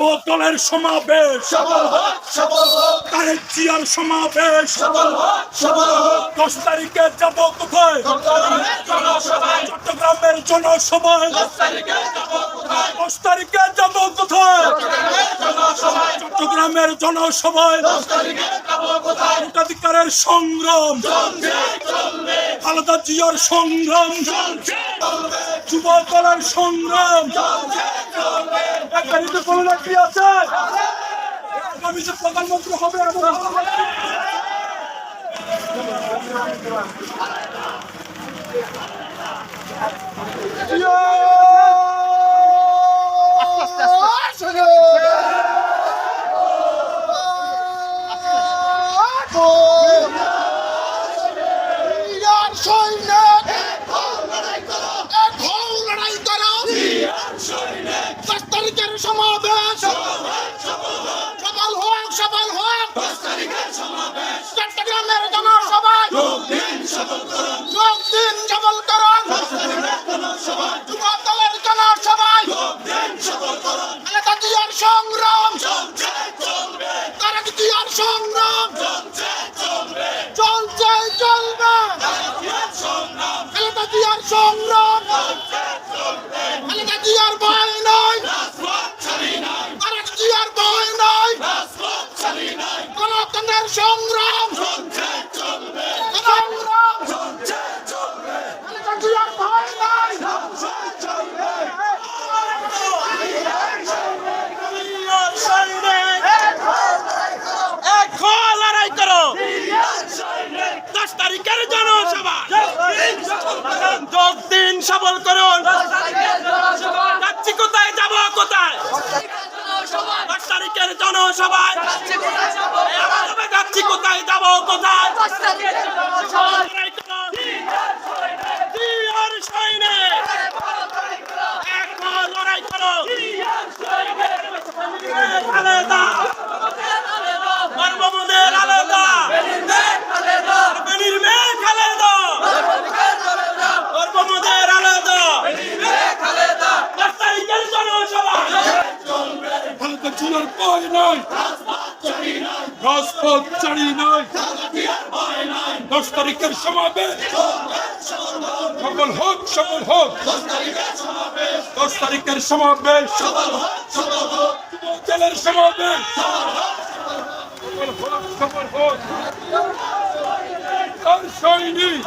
দলের সমাবেশ। সফল হোক সফল হোক। তারেক জিয়ার সমাবেশ। সফল হোক সফল হোক। দশ তারিখে যাব কোথায় চট্টগ্রামের জনসভায়। চট্টগ্রামের জনসভায়। দশ তারিখে যাব কোথায় দশ তারিখে যাব কোথায় চট্টগ্রামের জনসভায়। চট্টগ্রামের জনসভায়। দশ তারিখে যাব কোথায় ভোটাধিকারের সংগ্রাম। আলাদা জিয়ার সংগ্রাম। যুব দলের সংগ্রাম। গাড়িতে কোনো নাকি আছে? আগামী যে প্রধানমন্ত্রী হবে আমরা সমাবেশ। সফল হোক সফল হোক। দশ তারিখে সমাবেশ। চট্টগ্রামের জনসভায়। সফল দিন সবলকরণ দশ তারিখে জনসভায়। জনসভায়। যোগ দিন সফল করুন খালেদা জিয়ার সংগ্রাম জিয়ার সংগ্রাম। জিয়ার সংগ্রাম খালেদা জিয়ার ভয় নাই রাজপথ ছাড়ি নাই তারেক জিয়ার ভয় নাই রাজপথ ছাড়ি নাই গণতন্ত্রের সংগ্রাম চলছে চলবে সংগ্রাম চলছে চলবে খালেদা জিয়ার ভয় নাই চলছে চলবে এখন লড়াই করো দশ তারিখের জনসভা যোগ দিন সবল করুন যাচ্ছি কোথায়? যাব কোথায়? দশ তারিখের জনসভায়। যাচ্ছি কোথায়? যাব কোথায় লড়াই করো। জিয়ার সৈনিক। এখন লড়াই করো আলাদা কর্মবন্ধের আলাদা বেনির মেয়ে খালেদা কর্মবন্ধের আলাদা দশ তারিখের জনসভা খালেদা জিয়ার ভয় নাই। রাজপথ চারি নাই। দশ তারিখের সমাবেশ। সফল হোক সফল হোক। দশ তারিখের সমাবেশ। দলের সমাবেশ। সফল হোক সফল হোক। সৈনিক।